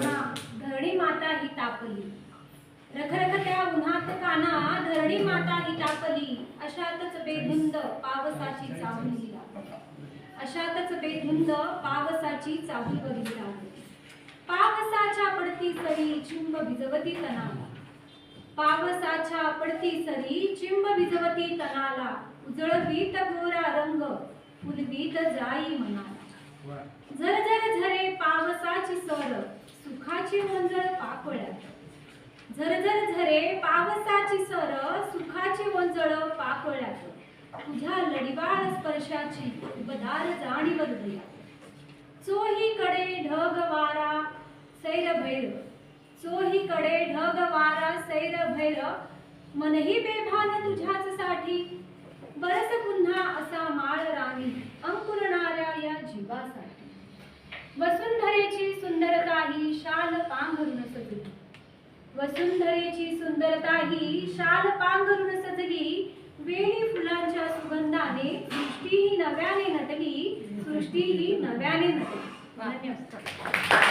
काना धरणी माता ही तापली. रखरख त्या उन्हात काना धरणी माता ही तापली. अशातच बेधुंद पावसाची चाहुली अशातच बेधुंद पावसाची चाहूल पावसाच्या पडती सरी चिंब भिजवती तनाला पावसाच्या पडती सरी चिंब भिजवती तनाला उजळवीत गोरा रंग फुलवीत जाई मनाला. पावसाची सर सुखाची मंजळ पाकोळ्यात. झर झर झरे पावसाची सर सुखाची वंजळ पाकोळ्यात. तुझ्या लढिवाळ स्पर्शाची बदार जाणीव हृदयात. चोहीकडे ढग वारा सैर भैर चोहीकडे ढग वारा सैर भैर मनही बेभान तुझ्याच साठी बरस पुन्हा असा माळ राणी अंकुरणाऱ्या या जीवासाठी. वसुंधरेची सुंदरता ही शाल वसुंधरेची सुंदरता ही शाल पांघरून सजली. वेणी फुलांच्या सुगंधाने सृष्टी ही नव्याने नटली. सृष्टी ही नव्याने नटली. धन्यवाद.